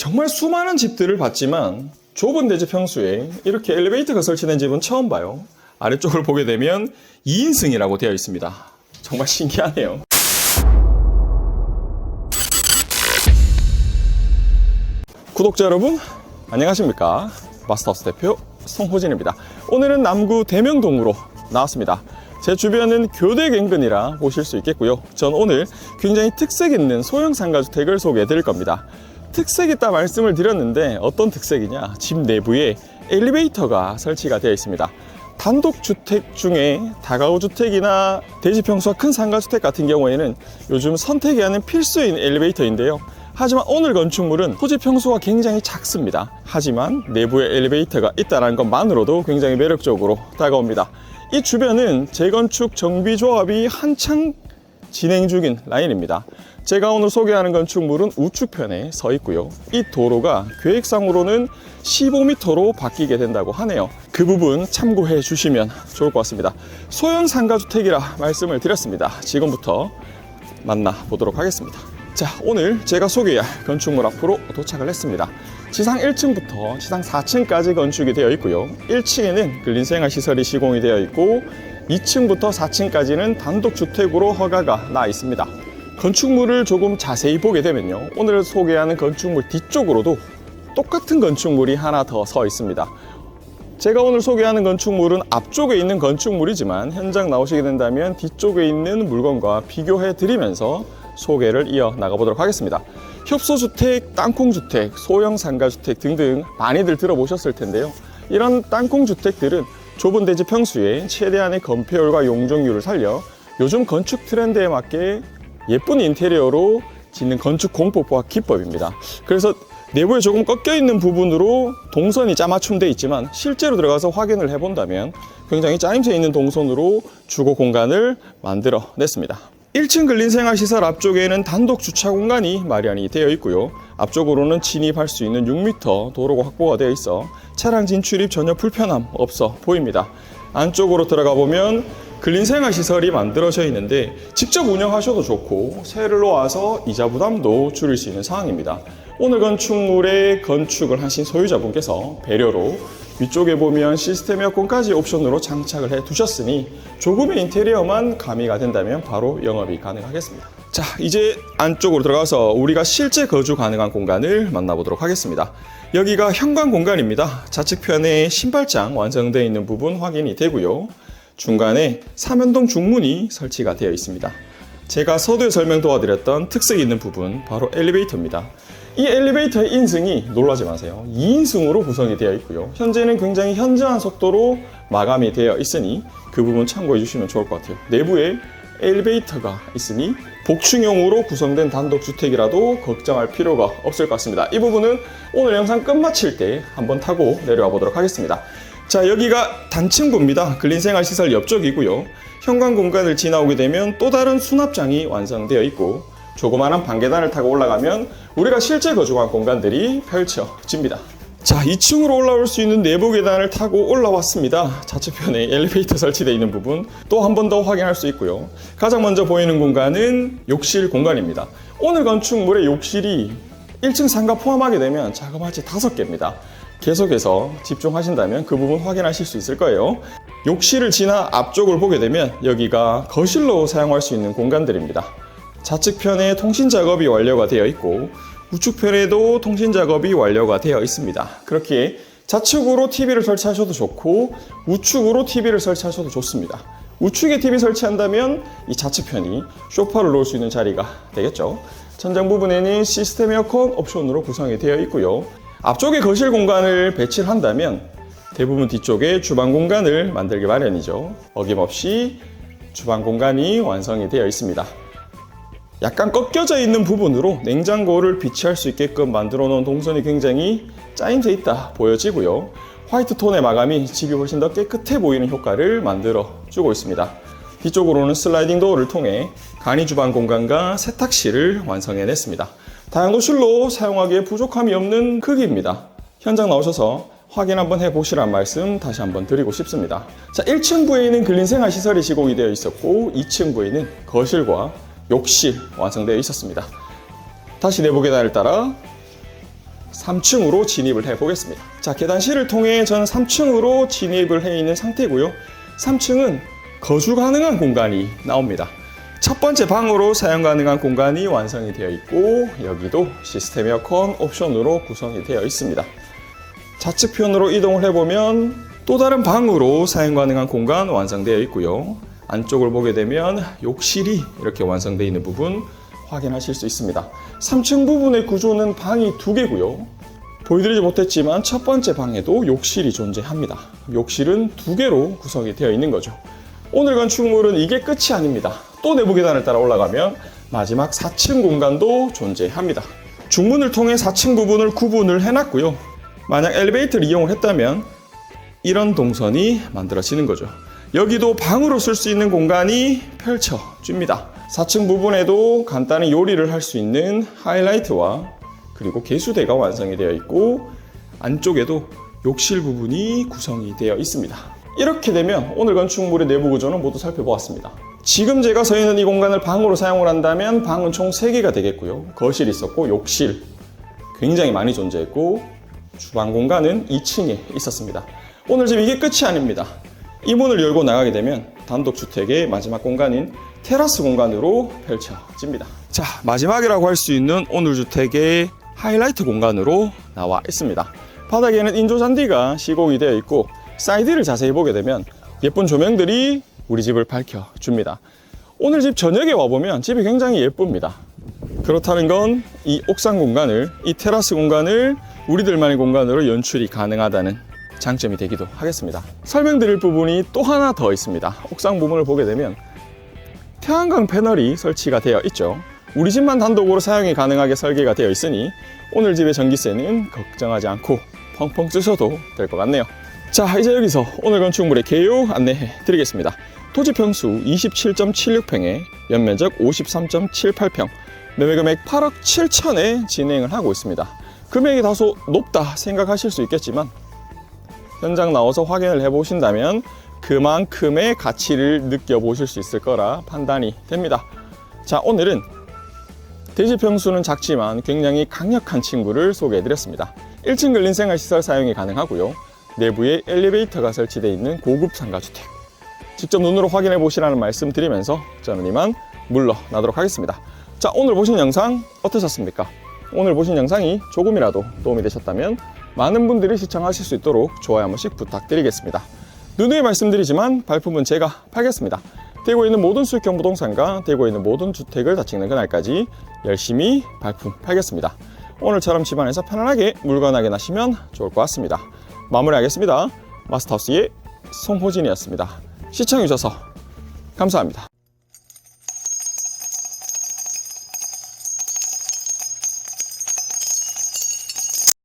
정말 수많은 집들을 봤지만 좁은 대지 평수에 이렇게 엘리베이터가 설치된 집은 처음 봐요. 아래쪽을 보게 되면 2인승이라고 되어 있습니다. 정말 신기하네요. 구독자 여러분, 안녕하십니까. 마스터스 대표 송호진입니다. 오늘은 남구 대명동으로 나왔습니다. 제 주변은 교대 갱근이라 보실 수 있겠고요. 전 오늘 굉장히 특색 있는 소형 상가주택을 소개해 드릴 겁니다. 특색 있다 말씀을 드렸는데 어떤 특색이냐? 집 내부에 엘리베이터가 설치가 되어 있습니다. 단독 주택 중에 다가구 주택이나 대지 평수가 큰 상가주택 같은 경우에는 요즘 선택해야 하는 필수인 엘리베이터인데요. 하지만 오늘 건축물은 토지 평수가 굉장히 작습니다. 하지만 내부에 엘리베이터가 있다는 것만으로도 굉장히 매력적으로 다가옵니다. 이 주변은 재건축 정비 조합이 한창 진행 중인 라인입니다. 제가 오늘 소개하는 건축물은 우측편에 서 있고요. 이 도로가 계획상으로는 15m로 바뀌게 된다고 하네요. 그 부분 참고해 주시면 좋을 것 같습니다. 소형 상가주택이라 말씀을 드렸습니다. 지금부터 만나보도록 하겠습니다. 자, 오늘 제가 소개할 건축물 앞으로 도착을 했습니다. 지상 1층부터 지상 4층까지 건축이 되어 있고요. 1층에는 근린생활 시설이 시공이 되어 있고 2층부터 4층까지는 단독 주택으로 허가가 나 있습니다. 건축물을 조금 자세히 보게 되면요. 오늘 소개하는 건축물 뒤쪽으로도 똑같은 건축물이 하나 더 서 있습니다. 제가 오늘 소개하는 건축물은 앞쪽에 있는 건축물이지만 현장 나오시게 된다면 뒤쪽에 있는 물건과 비교해 드리면서 소개를 이어 나가보도록 하겠습니다. 협소주택, 땅콩주택, 소형 상가주택 등등 많이들 들어보셨을 텐데요. 이런 땅콩주택들은 좁은 대지 평수에 최대한의 건폐율과 용적률을 살려 요즘 건축 트렌드에 맞게 예쁜 인테리어로 짓는 건축 공법과 기법입니다. 그래서 내부에 조금 꺾여 있는 부분으로 동선이 짜맞춤돼 있지만 실제로 들어가서 확인을 해본다면 굉장히 짜임새 있는 동선으로 주거 공간을 만들어 냈습니다. 1층 근린생활시설 앞쪽에는 단독 주차 공간이 마련이 되어 있고요. 앞쪽으로는 진입할 수 있는 6m 도로가 확보가 되어 있어 차량 진출입 전혀 불편함 없어 보입니다. 안쪽으로 들어가 보면 근린생활 시설이 만들어져 있는데 직접 운영하셔도 좋고 세를 놓아서 이자 부담도 줄일 수 있는 상황입니다. 오늘 건축물의 건축을 하신 소유자분께서 배려로 위쪽에 보면 시스템 에어컨까지 옵션으로 장착을 해 두셨으니 조금의 인테리어만 가미가 된다면 바로 영업이 가능하겠습니다. 자, 이제 안쪽으로 들어가서 우리가 실제 거주 가능한 공간을 만나보도록 하겠습니다. 여기가 현관 공간입니다. 좌측편에 신발장 완성되어 있는 부분 확인이 되고요. 중간에 삼연동 중문이 설치가 되어 있습니다. 제가 서두에 설명 도와드렸던 특색 있는 부분 바로 엘리베이터입니다. 이 엘리베이터의 인승이 놀라지 마세요. 2인승으로 구성이 되어 있고요. 현재는 굉장히 현저한 속도로 마감이 되어 있으니 그 부분 참고해 주시면 좋을 것 같아요. 내부에 엘리베이터가 있으니 복층형으로 구성된 단독 주택이라도 걱정할 필요가 없을 것 같습니다. 이 부분은 오늘 영상 끝마칠 때 한번 타고 내려와 보도록 하겠습니다. 자, 여기가 단층부입니다. 근린생활 시설 옆쪽이고요. 현관 공간을 지나오게 되면 또 다른 수납장이 완성되어 있고 조그마한 방계단을 타고 올라가면 우리가 실제 거주한 공간들이 펼쳐집니다. 자, 2층으로 올라올 수 있는 내부 계단을 타고 올라왔습니다. 좌측편에 엘리베이터 설치되어 있는 부분 또 한 번 더 확인할 수 있고요. 가장 먼저 보이는 공간은 욕실 공간입니다. 오늘 건축물의 욕실이 1층 상가 포함하게 되면 자그마치 5개입니다. 계속해서 집중하신다면 그 부분 확인하실 수 있을 거예요. 욕실을 지나 앞쪽을 보게 되면 여기가 거실로 사용할 수 있는 공간들입니다. 좌측편에 통신 작업이 완료가 되어 있고 우측편에도 통신 작업이 완료가 되어 있습니다. 그렇게 좌측으로 TV를 설치하셔도 좋고 우측으로 TV를 설치하셔도 좋습니다. 우측에 TV 설치한다면 이 좌측편이 소파를 놓을 수 있는 자리가 되겠죠. 천장 부분에는 시스템 에어컨 옵션으로 구성이 되어 있고요. 앞쪽에 거실 공간을 배치를 한다면 대부분 뒤쪽에 주방 공간을 만들기 마련이죠. 어김없이 주방 공간이 완성이 되어 있습니다. 약간 꺾여져 있는 부분으로 냉장고를 비치할 수 있게끔 만들어 놓은 동선이 굉장히 짜임새 있다 보여지고요. 화이트 톤의 마감이 집이 훨씬 더 깨끗해 보이는 효과를 만들어 주고 있습니다. 뒤쪽으로는 슬라이딩 도어를 통해 간이 주방 공간과 세탁실을 완성해 냈습니다. 다용도실로 사용하기에 부족함이 없는 크기입니다. 현장 나오셔서 확인 한번 해보시란 말씀 다시 한번 드리고 싶습니다. 자, 1층부에는 근린생활 시설이 시공이 되어 있었고 2층부에는 거실과 욕실 완성되어 있었습니다. 다시 내부 계단을 따라 3층으로 진입을 해 보겠습니다. 자, 계단실을 통해 저는 3층으로 진입을 해 있는 상태고요. 3층은 거주 가능한 공간이 나옵니다. 첫 번째 방으로 사용 가능한 공간이 완성이 되어 있고 여기도 시스템 에어컨 옵션으로 구성이 되어 있습니다. 좌측 편으로 이동을 해보면 또 다른 방으로 사용 가능한 공간 완성되어 있고요. 안쪽을 보게 되면 욕실이 이렇게 완성되어 있는 부분 확인하실 수 있습니다. 3층 부분의 구조는 방이 두 개고요. 보여드리지 못했지만 첫 번째 방에도 욕실이 존재합니다. 욕실은 두 개로 구성이 되어 있는 거죠. 오늘 건축물은 이게 끝이 아닙니다. 또 내부 계단을 따라 올라가면 마지막 4층 공간도 존재합니다. 중문을 통해 4층 부분을 구분을 해놨고요. 만약 엘리베이터를 이용을 했다면 이런 동선이 만들어지는 거죠. 여기도 방으로 쓸 수 있는 공간이 펼쳐집니다. 4층 부분에도 간단히 요리를 할 수 있는 하이라이트와 그리고 개수대가 완성이 되어 있고 안쪽에도 욕실 부분이 구성이 되어 있습니다. 이렇게 되면 오늘 건축물의 내부 구조는 모두 살펴보았습니다. 지금 제가 서 있는 이 공간을 방으로 사용을 한다면 방은 총 3개가 되겠고요. 거실이 있었고 욕실 굉장히 많이 존재했고 주방 공간은 2층에 있었습니다. 오늘 집 이게 끝이 아닙니다. 이 문을 열고 나가게 되면 단독주택의 마지막 공간인 테라스 공간으로 펼쳐집니다. 자, 마지막이라고 할 수 있는 오늘 주택의 하이라이트 공간으로 나와 있습니다. 바닥에는 인조 잔디가 시공이 되어 있고 사이드를 자세히 보게 되면 예쁜 조명들이 우리 집을 밝혀줍니다. 오늘 집 저녁에 와보면 집이 굉장히 예쁩니다. 그렇다는 건 이 옥상 공간을, 이 테라스 공간을 우리들만의 공간으로 연출이 가능하다는 장점이 되기도 하겠습니다. 설명드릴 부분이 또 하나 더 있습니다. 옥상 부분을 보게 되면 태양광 패널이 설치가 되어 있죠. 우리 집만 단독으로 사용이 가능하게 설계가 되어 있으니 오늘 집의 전기세는 걱정하지 않고 펑펑 쓰셔도 될 것 같네요. 자, 이제 여기서 오늘 건축물의 개요 안내해 드리겠습니다. 토지 평수 27.76평에 연면적 53.78평, 매매 금액 8억 7천에 진행을 하고 있습니다. 금액이 다소 높다 생각하실 수 있겠지만 현장 나와서 확인을 해 보신다면 그만큼의 가치를 느껴보실 수 있을 거라 판단이 됩니다. 자, 오늘은 대지 평수는 작지만 굉장히 강력한 친구를 소개해 드렸습니다. 1층 근린 생활 시설 사용이 가능하고요. 내부에 엘리베이터가 설치되어 있는 고급 상가주택. 직접 눈으로 확인해 보시라는 말씀 드리면서 저는 이만 물러나도록 하겠습니다. 자, 오늘 보신 영상 어떠셨습니까? 오늘 보신 영상이 조금이라도 도움이 되셨다면 많은 분들이 시청하실 수 있도록 좋아요 한 번씩 부탁드리겠습니다. 누누이 말씀드리지만 발품은 제가 팔겠습니다. 대구에 있는 모든 수익형 부동산과 대구에 있는 모든 주택을 다 찍는 그날까지 열심히 발품 팔겠습니다. 오늘처럼 집안에서 편안하게 물건 확인하시면 좋을 것 같습니다. 마무리하겠습니다. 마스터하우스의 송호진이었습니다. 시청해주셔서 감사합니다.